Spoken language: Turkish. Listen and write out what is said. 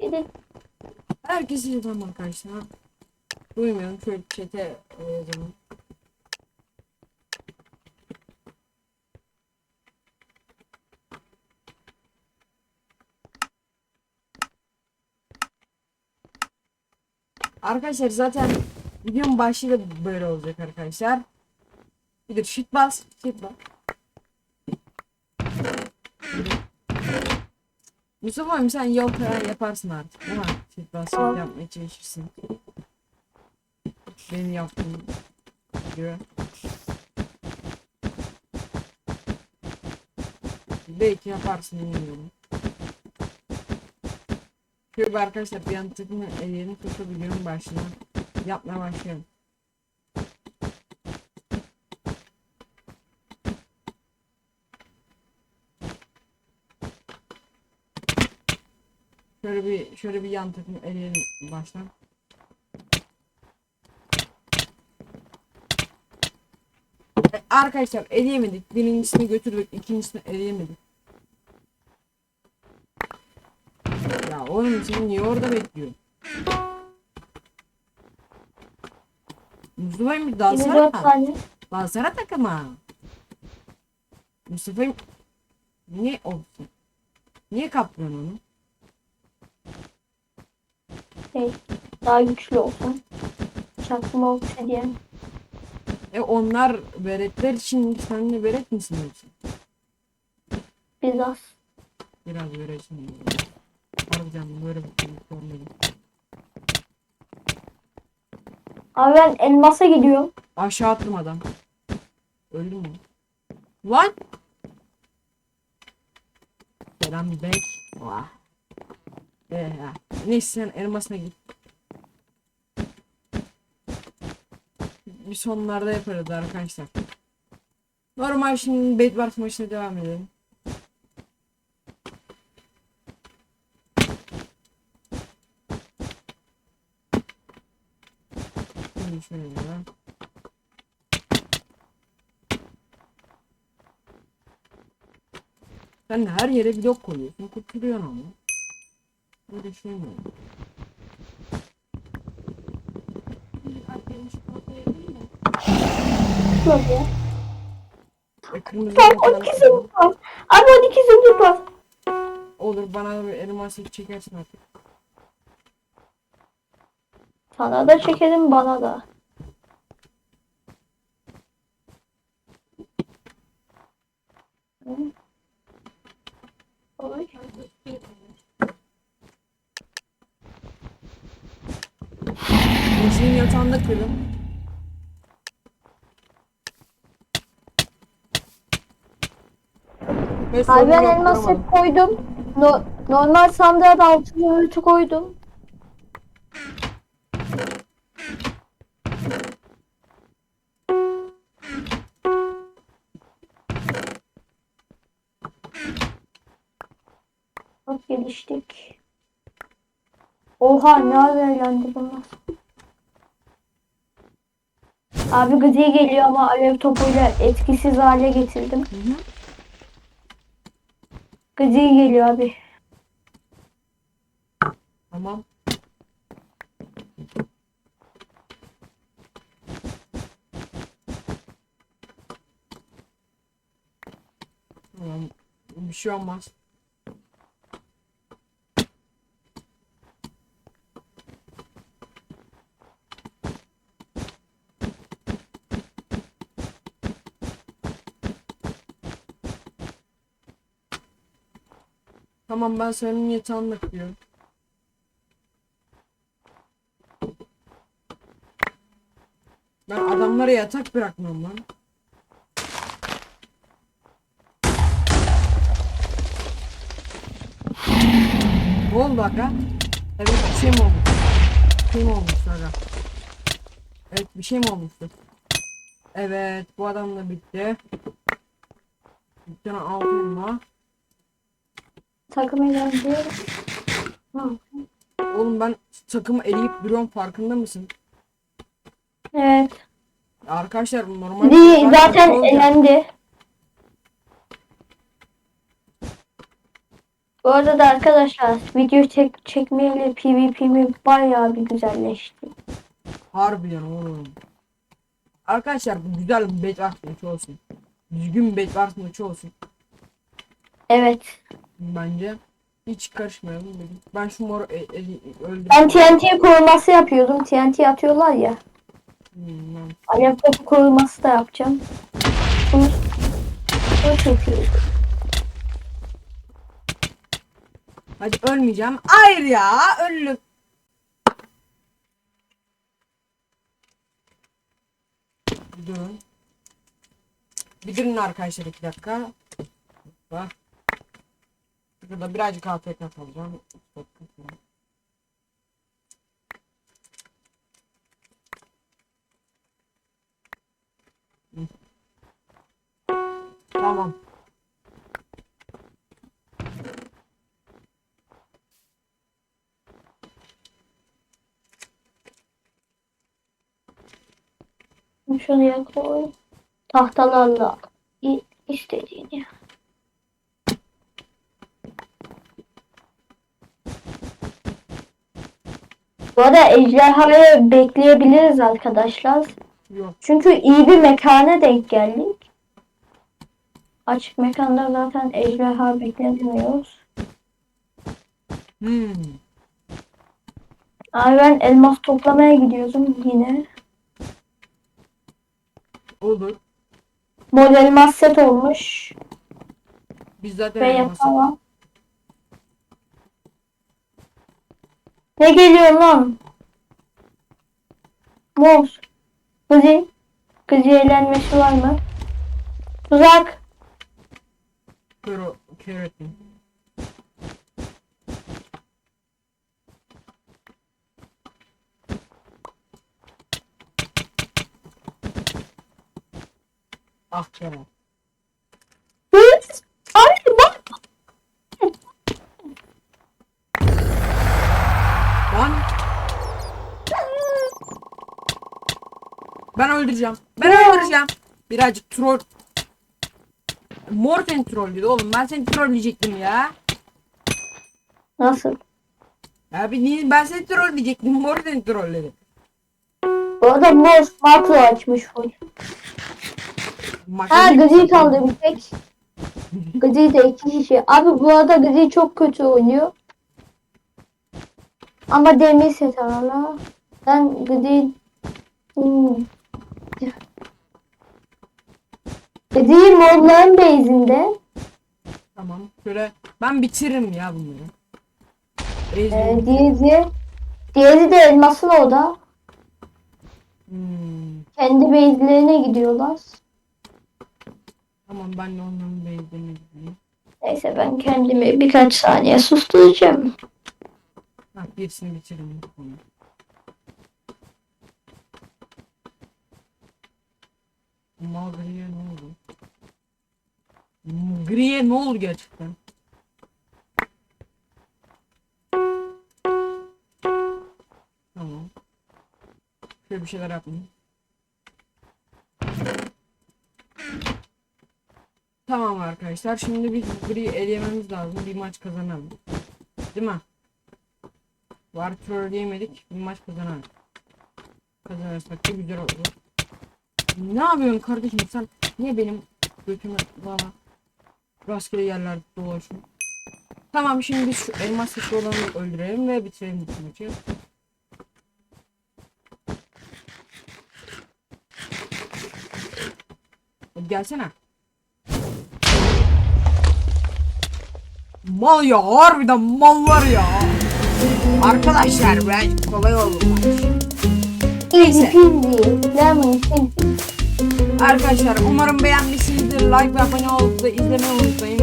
Gidin. Herkese yedim arkadaşlar. Duymuyorum şöyle chat'e e, yazalım. Arkadaşlar zaten videonun başlığı da böyle olacak arkadaşlar. Bir de shift bas, shift bas. Mustafa abi sen yol falan yaparsın artık shift Tamam. yapmaya çalışırsın. Benim yaptığım gibi. Belki yaparsın bilmiyorum. Şöyle arkadaşlar bir an takımı ellerini tutabiliyorum başına. Yapmaya başlıyorum. Şöyle bir şöyle bir yan takım eleyelim baştan. Arkadaşlar eleyemedik. Birincisini götürdük, ikincisini eleyemedik. Ya oğlum sen niye orada bekliyorsun? Mustafa'yı bir 24 dalsana. tane. Dalsana takıma. Mustafa'yı niye olsun? Niye kaplıyorsun onu? Şey, daha güçlü olsun. Çakma olsa diye. E onlar veretler için sen de veret misin yoksa? Biraz. Biraz veresin. Harbiden böyle bir şey görmedim. Abi ben elmasa gidiyorum. Aşağı attım adam. Öldü mü? Lan! Selam bek. Vah. Ee. Neyse sen elmasına git. Bir sonlarda yaparız arkadaşlar. Normal şimdi Bedwars maçına devam edelim. Şimdi de her yere blok koyuyorsun. Kurtuluyorsun ama. Böyle şey mi olur? Böyle. E, kırmızı Tam bloklar 12 zümrüt var. Abi 12 zümrüt var. Olur bana da bir elmas ip çekersin artık. Sana da çekelim bana da. Hı. Yeşilin yatağında kırın. Abi ben yok, elmas vuramadım. hep koydum. No, normal sandığa da altı zümrütü koydum. Çok geliştik. Oha ne ara eğlendi bunlar. Abi gri geliyor ama alev topuyla etkisiz hale getirdim. Gri geliyor abi. Tamam. Tamam. Bir şey olmaz. Tamam ben senin yatağını bekliyorum. Ben adamlara yatak bırakmam lan. Ne oldu aga? Evet bir şey mi olmuş? Bir şey mi olmuş aga? Evet bir şey mi olmuştu? Evet bu adam da bitti. Bir tane altın var. Takım eğlendi. Ha. Oğlum ben takımı eleyip duruyorum farkında mısın? Evet. Arkadaşlar normal Di ben zaten olacak. elendi. Bu arada da arkadaşlar video çek çekmeyeli PvP'mi bayağı bir güzelleşti. Harbiden oğlum. Arkadaşlar bu güzel bir bedrock maçı olsun. Düzgün bir bedrock maçı olsun. Evet. Bence. Hiç karışmayalım. dedik. Ben şu moru e, e, öldüm. Ben TNT koruması yapıyordum. TNT atıyorlar ya. Ben- Alev topu koruması da yapacağım. Bunu, bunu çekiyorum. Hadi ölmeyeceğim. Hayır ya öldüm. Durun. Bir durun arkadaşlar iki dakika. Bak. Burada birazcık AFK kalacağım. Tamam. Şuraya koy. Tahtalarla istediğini. Bu arada ejderhayı bekleyebiliriz arkadaşlar. Yok. Çünkü iyi bir mekana denk geldik. Açık mekanda zaten ejderha beklemiyoruz. Hmm. Abi ben elmas toplamaya gidiyordum yine. Olur. Mol elmas set olmuş. Biz zaten Ve elması- yapamam. Ne geliyor lan? Muz. Kızı. Kızı eğlenmesi var mı? Tuzak. kör, kör ettim. Ah Kerem. Ben öldüreceğim. Ben öldüreceğim. Birazcık troll. Morten trollüydü oğlum. Ben seni trolleyecektim ya. Nasıl? Abi niye ben seni trolleyecektim. Morten trolledi. Bu arada Muz makro açmış full. Ha ne- Gıcı kaldı bir tek. Gıcı da iki kişi. Abi bu arada Gıcı çok kötü oynuyor. Ama demir set hala. Ben Gıcı... Hmm. Gıcı modların base'inde. Tamam. Şöyle ben bitiririm ya bunları. Ezdim. Ee, diğeri, diğeri de elmasın orada. Hmm. Kendi base'lerine gidiyorlar. Tamam ben de onların beyzlerine gideyim. Neyse ben kendimi birkaç saniye susturacağım. Ha birisini bitiririm. Magri'ye ne oldu? Gri'ye ne oldu gerçekten? Tamam. Şöyle bir şeyler yapmayayım. Tamam arkadaşlar. Şimdi biz Gri'yi eleyememiz lazım. Bir maç kazanalım. Değil mi? Var trolleyemedik. Bir maç kazanalım. Kazanırsak da güzel olur. Ne yapıyorsun kardeşim sen? Niye benim götümü valla rastgele yerlerde dolaşıyorsun? Tamam şimdi biz şu elmas sesi olanı öldürelim ve bitirelim bu maçı. Gelsene. Mal ya harbiden mallar ya. Arkadaşlar ben kolay peasy. Lemon peasy. Arkadaşlar umarım beğenmişsinizdir. Like ve abone olup da izlemeyi unutmayın